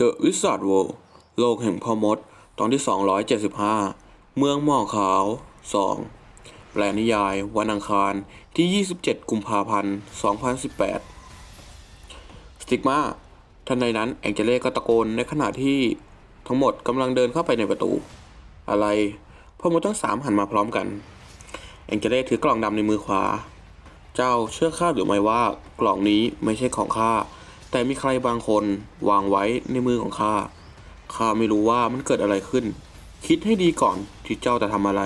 The Wizard World โลกแห่งพ่อมด ตอนที่ 275 เมืองหมอกขาว 2 แปลนิยาย วันอังคารที่ 27 กุมภาพันธ์ 2018 สติกมาทันใดนั้นแองเจเล่ก็ตะโกนในขณะที่ทั้งหมดกำลังเดินเข้าไปในประตู อะไรพ่อมดทั้งสามหันมาพร้อมกัน แองเจเล่ถือกล่องดำในมือขวา เจ้าเชื่อข้าหรือไม่ว่ากล่องนี้ไม่ใช่ของข้า แต่มีใครบางคนวางไว้ในมือของข้า ข้าไม่รู้ว่ามันเกิดอะไรขึ้น คิดให้ดีก่อนที่เจ้าจะทำอะไร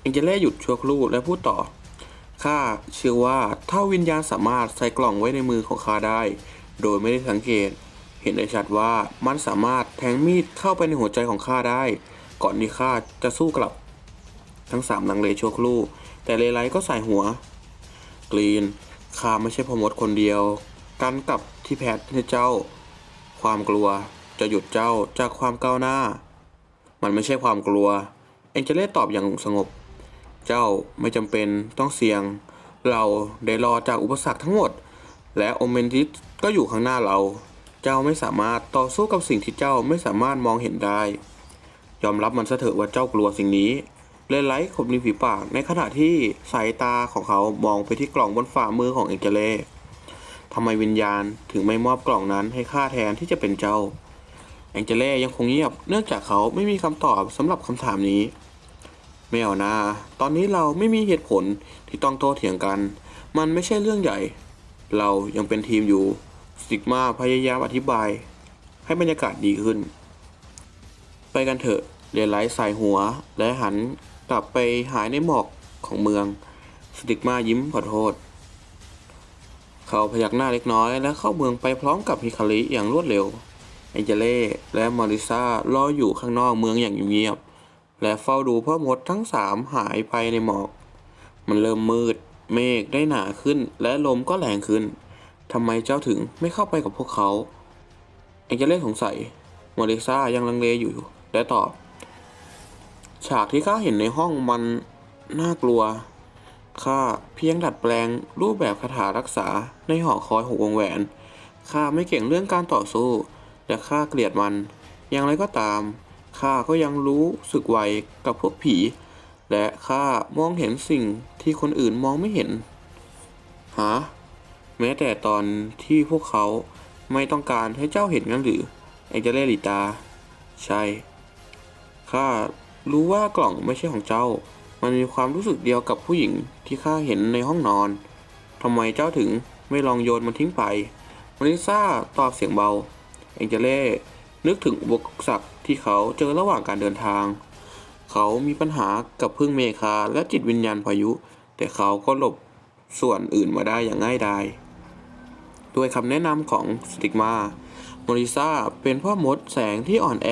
เอ็งเจเล่หยุดชั่วครู่และพูดต่อ ข้าเชื่อว่าถ้าวิญญาณสามารถใส่กล่องไว้ในมือของข้าได้ โดยไม่ได้สังเกต เห็นได้ชัดว่ามันสามารถแทงมีดเข้าไปในหัวใจของข้าได้ ก่อนที่ข้าจะสู้กลับ ทั้งสามลังเลชั่วครู่ แต่เลไลก็ใส่หัว กรีนข้าไม่ใช่พอมดคนเดียวกันกับ ที่แพทให้เจ้า ความกลัวจะหยุดเจ้าจากความก้าวหน้า มันไม่ใช่ความกลัว เอ็นเจเล่ตอบอย่างสงบ เจ้าไม่จำเป็นต้องเสี่ยง เราได้รอจากอุปสรรคทั้งหมด และโอเมนติสก็อยู่ข้างหน้าเรา เจ้าไม่สามารถต่อสู้กับสิ่งที่เจ้าไม่สามารถมองเห็นได้ ยอมรับมันซะเถอะว่าเจ้ากลัวสิ่งนี้เลนไลท์ขบริมฝีปากในขณะที่สายตาของเขามองไปที่กล่องบนฝ่ามือของเอ็งเจเล่ ทำไมวิญญาณถึงไม่มอบกล่องนั้นให้ข้าแทนที่จะเป็นเจ้า แองเจเล่ยังคงเงียบเนื่องจากเขาไม่มีคำตอบสำหรับคำถามนี้ ไม่เอานะตอนนี้เราไม่มีเหตุผลที่ต้องโต้เถียงกัน มันไม่ใช่เรื่องใหญ่ เรายังเป็นทีมอยู่สติกมาพยายามอธิบาย ให้บรรยากาศดีขึ้น ไปกันเถอะเรนไลท์ใสายหัว และหันกลับไปหายในหมอกของเมือง สติกมายิ้มขอโทษ เขาพยักหน้าเล็กน้อยและเข้าเมืองไปพร้อมกับฮิคาริอย่างรวดเร็วเอเจเล่และมอริซารออยู่ข้างนอกเมืองอย่างเงียบๆและเฝ้าดูพ่อมดทั้งสามหายไปในหมอก มันเริ่มมืด เมฆได้หนาขึ้น และลมก็แรงขึ้นทำไมเจ้าถึงไม่เข้าไปกับพวกเขาเอเจเล่สงสัยมอริซายังลังเลอยู่และตอบ ฉากที่ข้าเห็นในห้องมันน่ากลัว ข้าเพียงดัดแปลงรูปแบบคาถารักษาในหอคอยหกวงแหวน ข้าไม่เก่งเรื่องการต่อสู้และข้าเกลียดมัน อย่างไรก็ตาม ข้าก็ยังรู้สึกไวกับพวกผี และข้ามองเห็นสิ่งที่คนอื่นมองไม่เห็น หา แม้แต่ตอนที่พวกเขาไม่ต้องการให้เจ้าเห็นงั้นหรือเอ็งจะเล่หลีตา ใช่ ข้ารู้ว่ากล่องไม่ใช่ของเจ้า มันมีความรู้สึกเดียวกับผู้หญิงที่ข้าเห็นในห้องนอน ทำไมเจ้าถึงไม่ลองโยนมันทิ้งไป มาริซ่าตอบเสียงเบา เองเจเล่ นึกถึงอุปสรรคที่เขาเจอระหว่างการเดินทาง เขามีปัญหากับพึ่งเมคาและจิตวิญญาณพายุ แต่เขาก็หลบส่วนอื่นมาได้อย่างง่ายดาย ด้วยคำแนะนำของสติกมาโมริซาเป็นพ่อมดแสงที่อ่อนแอ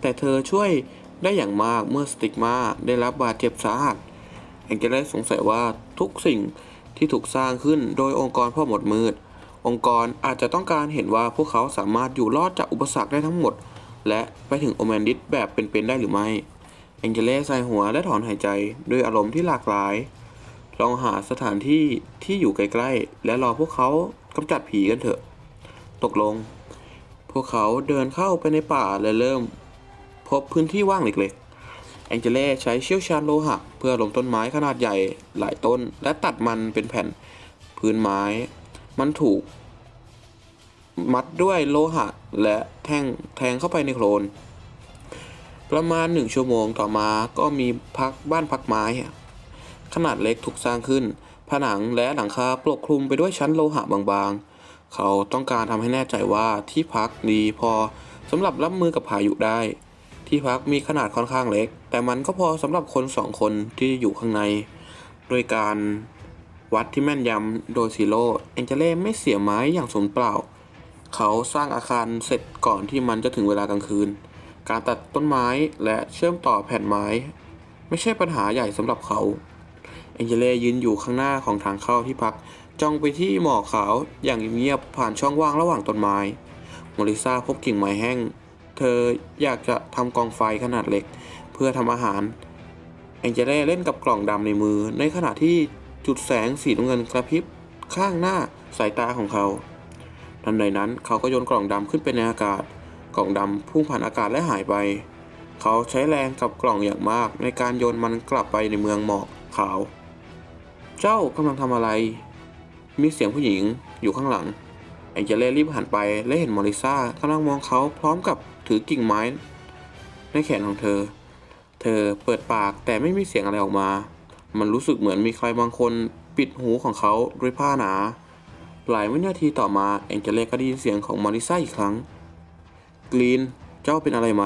แต่เธอช่วย ได้อย่างมากเมื่อสติกมาได้รับบาดเจ็บสาหัสแองเจล่สงสัยว่าทุกสิ่งที่ถูกสร้างขึ้นโดยองค์กรพ่อหมดมืด องค์กรอาจจะต้องการเห็นว่าพวกเขาสามารถอยู่รอดจากอุปสรรคได้ทั้งหมด และไปถึงโอแมนดิสแบบเป็นๆได้หรือไม่แองเจล่ใส่หัวและถอนหายใจด้วยอารมณ์ที่หลากหลาย ลองหาสถานที่ที่อยู่ใกล้ๆ และรอพวกเขากำจัดผีกันเถอะ ตกลง พวกเขาเดินเข้าไปในป่าและเริ่ม พบพื้นที่ว่างเล็กๆแองเจเล่ใช้เชี่ยวชาญโลหะ เพื่อลงต้นไม้ขนาดใหญ่หลายต้น และตัดมันเป็นแผ่นพื้นไม้ มันถูก มัดด้วยโลหะและแทงแทงเข้าไปในโคลน ประมาณหนึ่งชั่วโมงต่อมาก็มีพักบ้านพักไม้ ขนาดเล็กถูกสร้างขึ้น ผนังและหลังคาปกคลุมไปด้วยชั้นโลหะบางๆ เขาต้องการทำให้แน่ใจว่าที่พักดีพอสำหรับรับมือกับพายุได้ ที่พักมีขนาดค่อนข้างเล็ก แต่มันก็พอสำหรับคนสองคนที่อยู่ข้างใน โดยการวัดที่แม่นยำโดยซีโร่เอ็นเจเล่ไม่เสียไม้อย่างสูญเปล่า เขาสร้างอาคารเสร็จก่อนที่มันจะถึงเวลากลางคืน การตัดต้นไม้และเชื่อมต่อแผ่นไม้ ไม่ใช่ปัญหาใหญ่สำหรับเขา เอ็นเจเล่ยืนอยู่ข้างหน้าของทางเข้าที่พัก จ้องไปที่หมอกขาวอย่างเงียบผ่านช่องว่างระหว่างต้นไม้มอริซาพบกิ่งไม้แห้ง เธออยากจะทำกองไฟขนาดเล็ก เพื่อทำอาหารเอ็นเจเล่เล่นกับกล่องดำในมือ ในขณะที่จุดแสงสีน้ำเงินกระพริบข้างหน้าสายตาของเขา ทันใดนั้นเขาก็โยนกล่องดำขึ้นไปในอากาศ กล่องดำพุ่งผ่านอากาศและหายไป เขาใช้แรงกับกล่องอย่างมาก ในการโยนมันกลับไปในเมืองหมอกขาว เจ้ากำลังทำอะไร มีเสียงผู้หญิงอยู่ข้างหลังแองเจเล่รีบหันไปและเห็นมอริซ่ากำลังมองเขาพร้อมกับ ถือกิ่งไม้ในแขนของเธอ เธอเปิดปากแต่ไม่มีเสียงอะไรออกมา มันรู้สึกเหมือนมีใครบางคนปิดหูของเขาด้วยผ้าหนา หลายวินาทีต่อมาแองเจเล่ก็ได้ยินเสียงของมอริซ่าอีกครั้ง กรีน เจ้าเป็นอะไรไหม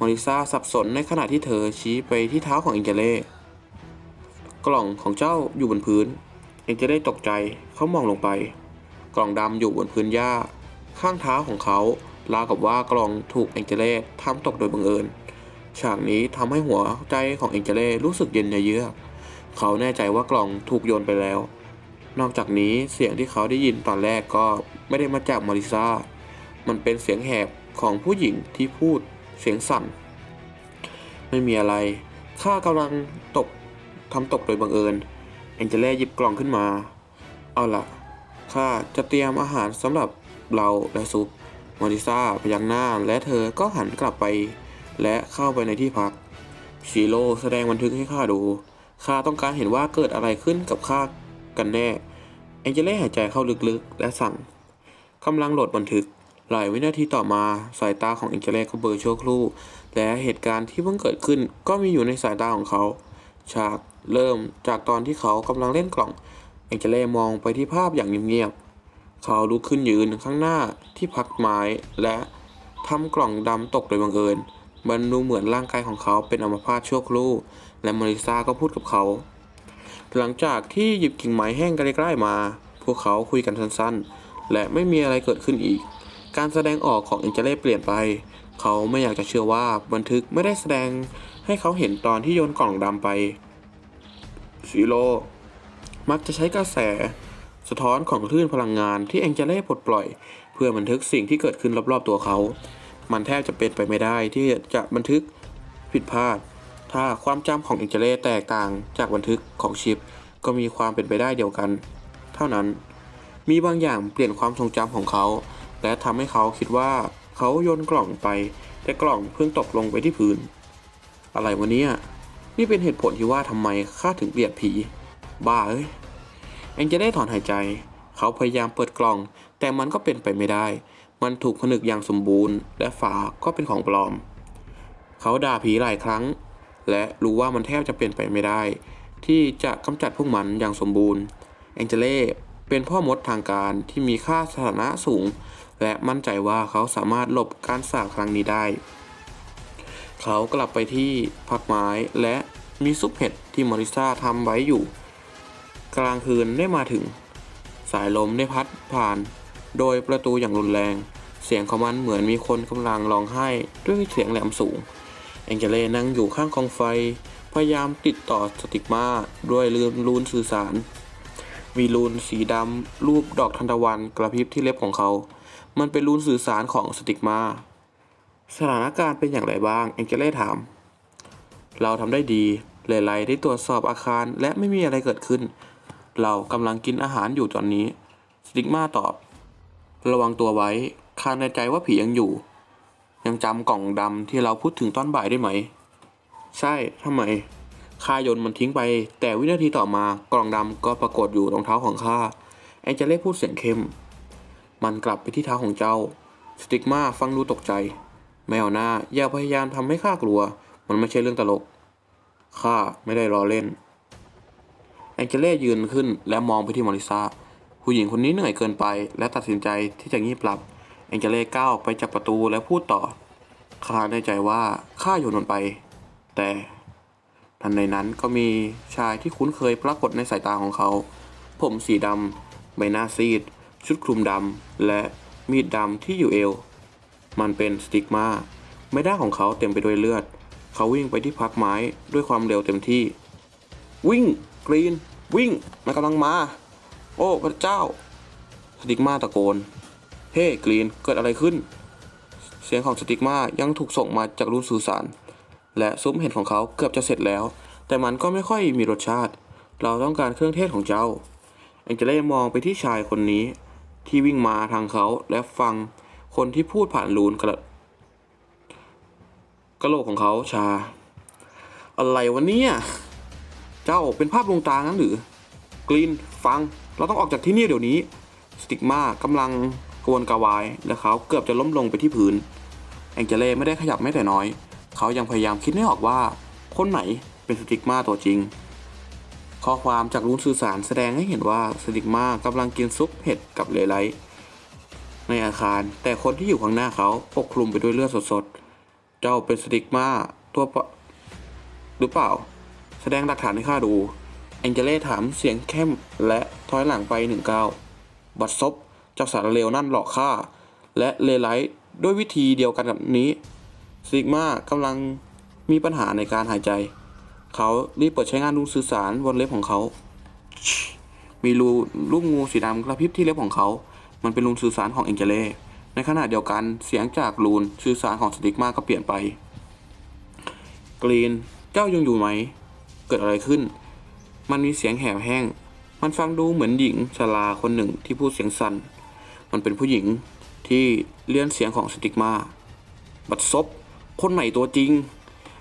มอริซ่าสับสนในขณะที่เธอชี้ไปที่เท้าของแองเจเล่กล่องของเจ้าอยู่บนพื้นแองเจเล่ตกใจเขามองลงไป กล่องดำอยู่บนพื้นหญ้า ข้างเท้าของเขา ราวกับว่ากล่องถูกแองเจเล่ทำตกโดยบังเอิญ ฉากนี้ทำให้หัวใจของแองเจเล่รู้สึกเย็นเยือก เขาแน่ใจว่ากล่องถูกโยนไปแล้ว นอกจากนี้เสียงที่เขาได้ยินตอนแรกก็ไม่ได้มาจากมาริซามันเป็นเสียงแหบของผู้หญิงที่พูดเสียงสั่น ไม่มีอะไร ข้ากำลังตกทำตกโดยบังเอิญแองเจเล่หยิบกล่องขึ้นมา เอาล่ะข้าจะเตรียมอาหารสำหรับเราและซุป มาริซาพยักหน้าและเธอก็หันกลับไป และเข้าไปในที่พักชิโร่แสดงบันทึกให้ข้าดู ข้าต้องการเห็นว่าเกิดอะไรขึ้นกับข้ากันแน่แองเจเล่หายใจเข้าลึกๆ และสั่งกำลังโหลดบันทึก หลายวินาทีต่อมาสายตาของแองเจเล่ก็เบลอชั่วครู่ และเหตุการณ์ที่เพิ่งเกิดขึ้นก็มีอยู่ในสายตาของเขา ฉากเริ่มจากตอนที่เขากำลังเล่นกล่องแองเจเล่มองไปที่ภาพอย่างเงียบๆ เขาลุกขึ้นยืนข้างหน้าที่พักไม้และทำกล่องดำตกโดยบังเอิญมันดูเหมือนร่างกายของเขาเป็นอัมพาตชั่วครู่ และมาริซาก็พูดกับเขา หลังจากที่หยิบกิ่งไม้แห้งใกล้ๆมา พวกเขาคุยกันสั้นๆ และไม่มีอะไรเกิดขึ้นอีก การแสดงออกของเอ็นเจเล่เปลี่ยนไป เขาไม่อยากจะเชื่อว่าบันทึกไม่ได้แสดงให้เขาเห็นตอนที่โยนกล่องดำไปซีโร่มักจะใช้กระแส สะท้อนของคลื่นพลังงานที่แองเจเล่ปลดปล่อย เพื่อบันทึกสิ่งที่เกิดขึ้นรอบๆตัวเขา มันแทบจะเป็นไปไม่ได้ที่จะบันทึกผิดพลาด ถ้าความจำของแองเจเล่แตกต่างจากบันทึกของชิป ก็มีความเป็นไปได้เดียวกัน เท่านั้น มีบางอย่างเปลี่ยนความทรงจำของเขา และทำให้เขาคิดว่าเขาโยนกล่องไป แต่กล่องเพิ่งตกลงไปที่พื้น อะไรวะเนี่ยนี่เป็นเหตุผลที่ว่าทำไมข้าถึงเกลียดผี บ้าเอ้ย แองเจเล่ถอนหายใจ เขาพยายามเปิดกล่อง แต่มันก็เป็นไปไม่ได้ มันถูกผนึกอย่างสมบูรณ์ และฝาก็เป็นของปลอม เขาด่าผีหลายครั้ง และรู้ว่ามันแทบจะเป็นไปไม่ได้ ที่จะกำจัดพวกมันอย่างสมบูรณ์แองเจเล่เป็นพ่อมดทางการที่มีค่าสถานะสูง และมั่นใจว่าเขาสามารถหลบการสาบครั้งนี้ได้ เขากลับไปที่พักไม้และมีซุปเห็ดที่มอริซาทำไว้อยู่ กลางคืนได้มาถึง สายลมได้พัดผ่าน โดยประตูอย่างรุนแรง เสียงของมันเหมือนมีคนกำลังร้องไห้ด้วยเสียงแหลมสูง แองเจเลนั่งอยู่ข้างกองไฟ พยายามติดต่อสติกมาด้วยลืมรูนสื่อสาร มีรูนสีดำรูปดอกทานตะวันกระพริบที่เล็บของเขา มันเป็นรูนสื่อสารของสติกมาสถานการณ์เป็นอย่างไรบ้างแองเจเลถาม เราทำได้ดีเลไลได้ตรวจสอบอาคารและไม่มีอะไรเกิดขึ้น เรากำลังกินอาหารอยู่ตอนนี้ สติกมาตอบ ระวังตัวไว้ข้าในใจว่าผียังอยู่ ยังจำกล่องดำที่เราพูดถึงตอนบ่ายได้ไหม ใช่ทำไมข้าโยนมันทิ้งไป แต่วินาทีต่อมากล่องดำก็ปรากฏอยู่รองเท้าของข้าแองเจเล่พูดเสียงเข้ม มันกลับไปที่เท้าของเจ้า สติกมาฟังดูตกใจ แมวหน้าอย่าพยายามทำให้ข้ากลัว มันไม่ใช่เรื่องตลกข้าไม่ได้ล้อเล่น แองเจเล่ยืนขึ้นและมองไปที่มอริซาผู้หญิงคนนี้เหนื่อยเกินไป และตัดสินใจที่จะงีบหลับ แองเจเล่ก้าวออกไปจากประตูและพูดต่อข้าแน่ใจว่าข้าโยนมันไป แต่ทันในนั้นก็มีชายที่คุ้นเคยปรากฏในสายตาของเขา ผมสีดำใบหน้าซีด ชุดคลุมดำและมีดดำที่อยู่เอว มันเป็นสติกมาไม่ได้ของเขาเต็มไปด้วยเลือด เขาวิ่งไปที่พักไม้ด้วยความเร็วเต็มที่ วิ่ง กรีน วิ่ง มันกำลังมา โอ้พระเจ้า สติกมาตะโกน เฮ้ กรีน เกิดอะไรขึ้น เสียงของสติกมายังถูกส่งมาจากรูนสื่อสาร และซุ้มเห็ดของเขาเกือบจะเสร็จแล้ว แต่มันก็ไม่ค่อยมีรสชาติ เราต้องการเครื่องเทศของเจ้าแองเจเล่มองไปที่ชายคนนี้ ที่วิ่งมาทางเขาและฟังคนที่พูดผ่านรูนกระกะโหลกของเขาชา อะไรวะเนี่ย เจ้าเป็นภาพลวงตางั้นหรือ กรีนฟัง เราต้องออกจากที่นี่เดี๋ยวนี้ สติกมากำลังกวนกระวาย และเขาเกือบจะล้มลงไปที่พื้น แองเจเล่ไม่ได้ขยับแม้แต่น้อย เขายังพยายามคิดไม่ออกว่า คนไหนเป็นสติกมาตัวจริง ข้อความจากรูนสื่อสารแสดงให้เห็นว่าสติกมากำลังกินซุปเห็ดกับเลไลท์ในอาคาร แต่คนที่อยู่ข้างหน้าเขาปกคลุมไปด้วยเลือดสดๆ เจ้าเป็นสติกมาตัวปะหรือเปล่า ดงหลักฐานให้ข้าดู แองเจเล่ถามเสียงเข้มและถอยหลังไปหนึ่งก้าวบัดซบเจ้าสารเลวนั่นหลอกข้า และเลไลท์ด้วยวิธีเดียวกันกับนี้ซิกมากำลังมีปัญหาในการหายใจ เขารีบเปิดใช้งานรูสื่อสารบนเล็บของเขา มีรูรูปงูสีดำกระพริบที่เล็บของเขา มันเป็นรูสื่อสารของเอ็งเจเล่ในขณะเดียวกันเสียงจากรูนสื่อสารของสติกมาก็เปลี่ยนไป กรีน เจ้ายังอยู่ไหม เกิดอะไรขึ้น มันมีเสียงแหบแห้ง มันฟังดูเหมือนหญิงชราคนหนึ่งที่พูดเสียงสั่น มันเป็นผู้หญิงที่เลียนเสียงของสติกมา บัดซบ คนไหนตัวจริง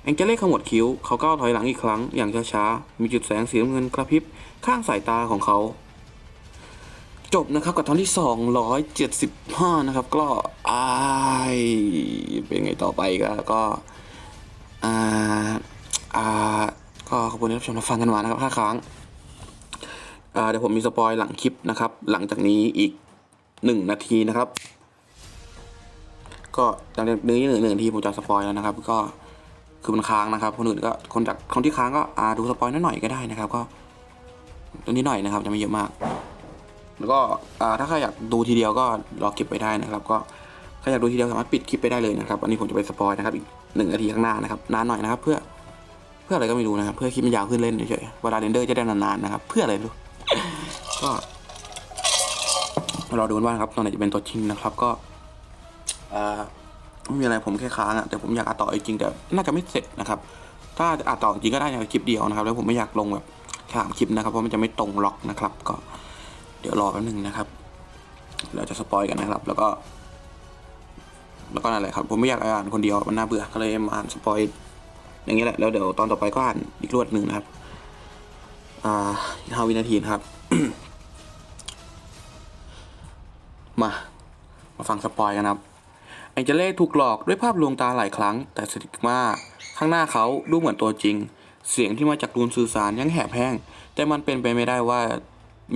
แองเจเล่ขมวดคิ้ว เขาก้าวถอยหลังอีกครั้งอย่างช้าๆ มีจุดแสงสีน้ำเงินกระพริบข้างสายตาของเขา จบนะครับกับตอนที่ 275 นะครับ ก็อายเป็นไงต่อไปก็ก็อ่าอ่า ก็ขอบคุณที่รับชมรับฟังกันมานะครับห้าครั้งเดี๋ยวผมมีสปอยหลังคลิปนะครับ หลังจากนี้อีกหนึ่งนาทีนะครับ ก็หลังจากนี้หนึ่งหนึ่งนาทีผมจะสปอยแล้วนะครับ ก็คือมันค้างนะครับ คนอื่นก็คนจากคนที่ค้างก็อ่าดูสปอยนิดหน่อยก็ได้นะครับ ก็ตัวนี้หน่อยนะครับจะไม่เยอะมาก แล้วก็อ่าถ้าใครอยากดูทีเดียวก็รอเก็บไว้ได้นะครับ ก็ใครอยากดูทีเดียวสามารถปิดคลิปไปได้เลยนะครับ อันนี้ผมจะไปสปอยนะครับอีกหนึ่งนาทีข้างหน้านะครับนานหน่อยนะครับ เพื่อ เพื่ออะไรก็ไม่รู้นะครับเพื่อคลิปมันยาวขึ้นเล่นเฉยๆเวลาเรนเดอร์จะได้นานๆนะครับ เพื่ออะไรไม่รู้ก็รอดูกันว่านะครับตอนไหนจะเป็นตัวจริงนะครับ ก็ไม่มีอะไรผมแค่ค้างอะแต่ผมอยากอัดต่อจริงแต่น่าจะไม่เสร็จนะครับ ถ้าอัดต่อจริงก็ได้ในคลิปเดียวนะครับ แล้วผมไม่อยากลงแบบสามคลิปนะครับเพราะมันจะไม่ตรงล็อกนะครับ ก็เดี๋ยวรอแป๊บนึงนะครับเราจะสปอยกันนะครับ แล้วก็ แล้วก็นั่นแหละครับ ผมไม่อยากอ่านคนเดียวมันน่าเบื่อก็เลยมาอ่านสปอย อย่างนี้แหละแล้วเดี๋ยวตอนต่อไปก็อ่านอีกรวดหนึ่งนะครับ อ่าห้าวินาทีนะครับ มา มาฟังสปอยกันครับแองเจเล่ถูกหลอกด้วยภาพลวงตาหลายครั้ง แต่สติกมาข้างหน้าเขาดูเหมือนตัวจริง เสียงที่มาจากรูนสื่อสารยังแหบแห้ง แต่มันเป็นไปไม่ได้ว่า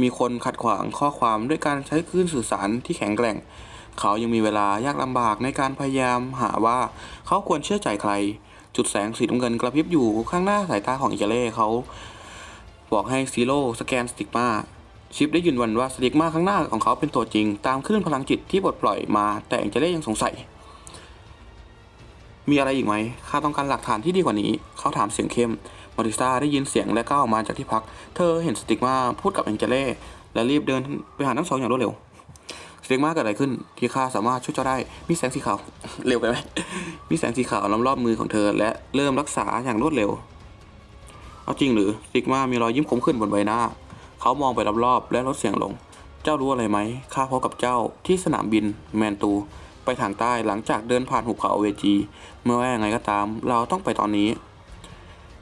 มีคนขัดขวางข้อความด้วยการใช้คลื่นสื่อสารที่แข็งแกร่ง เขายังมีเวลายากลำบากในการพยายามหาว่าเขาควรเชื่อใจใคร จุดแสงสีน้ำเงินกระพริบอยู่ข้างหน้าสายตาของอิเจเล่เขาบอกให้ซีโร่สแกนสติกมาชิปได้ยืนยันว่าสติกมาข้างหน้าของเขาเป็นตัวจริง ตามคลื่นพลังจิตที่ปลดปล่อยมา แต่อิเจเล่ยังสงสัย มีอะไรอีกไหมข้าต้องการหลักฐานที่ดีกว่านี้ เขาถามเสียงเข้มมอริซาได้ยินเสียงและก้าวออกมาจากที่พัก เธอเห็นสติกมาพูดกับแองเจเล่และรีบเดินไปหาทั้งสองอย่างรวดเร็ว สติกมาเกิดอะไรขึ้นที่ข้าสามารถช่วยเจ้าได้ มีแสงสีขาว เร็วไปไหมมีแสงสีขาวล้อมรอบมือของเธอ และเริ่มรักษาอย่างรวดเร็ว เอาจริงหรือสติกมามีรอยยิ้มขมขึ้นบนใบหน้า เขามองไปรอบๆและลดเสียงลง เจ้ารู้อะไรไหมข้าพบกับเจ้าที่สนามบินแมนตู ไปทางใต้หลังจากเดินผ่านหุบเขาเวจี เมื่อว่าไงก็ตาม เราต้องไปตอนนี้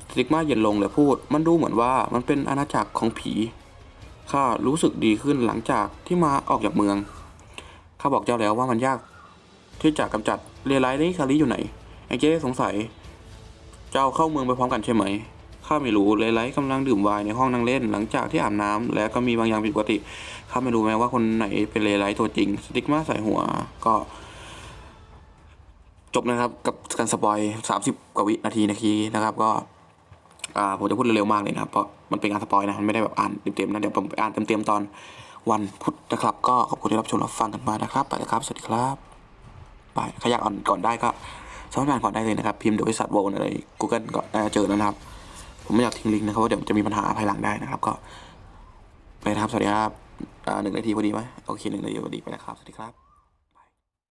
สติกมาเย็นลงและพูด มันดูเหมือนว่ามันเป็นอาณาจักรของผีข้ารู้สึกดีขึ้นหลังจากที่มาออกจากเมือง ข้าบอกเจ้าแล้วว่ามันยาก ที่จะกำจัดเรไลท์นี่คาริอยู่ไหนแองเจสงสัย เจ้าเข้าเมืองไปพร้อมกันใช่ไหมข้าไม่รู้เรไลท์กำลังดื่มไวน์ในห้องนั่งเล่น หลังจากที่อาบน้ำและก็มีบางอย่างผิดปกติข้าไม่รู้แม้ว่าคนไหนเป็นเรไลท์ตัวจริง สติ๊กมาใส่หัวก็ จบนะครับกับการสปอยสามสิบกว่าวินาทีนาทีนะครับ ก็ผมจะพูดเร็วๆมากเลยนะครับเพราะมันเป็นการสปอยนะมันไม่ได้แบบอ่านเต็มๆนะเดี๋ยวผมไปอ่านเต็มๆตอน วันพุธนะครับ ก็ขอบคุณที่รับชมรับฟังกันมานะครับ ไปแล้วครับ สวัสดีครับบายใครอยากอ่อนก่อนได้ก็สามารถอ่านก่อนได้เลยนะครับ พิมพ์โดยบริษัทโวลอะไร Google ก็จะเจอแล้วนะครับ ผมไม่อยากทิ้งลิงก์นะครับเพราะเดี๋ยวจะมีปัญหาภายหลังได้นะครับ ก็ไปนะครับ สวัสดีครับอ่าหนึ่งนาทีพอดีไหมโอเคหนึ่งนาทีพอดีไปนะครับ สวัสดีครับ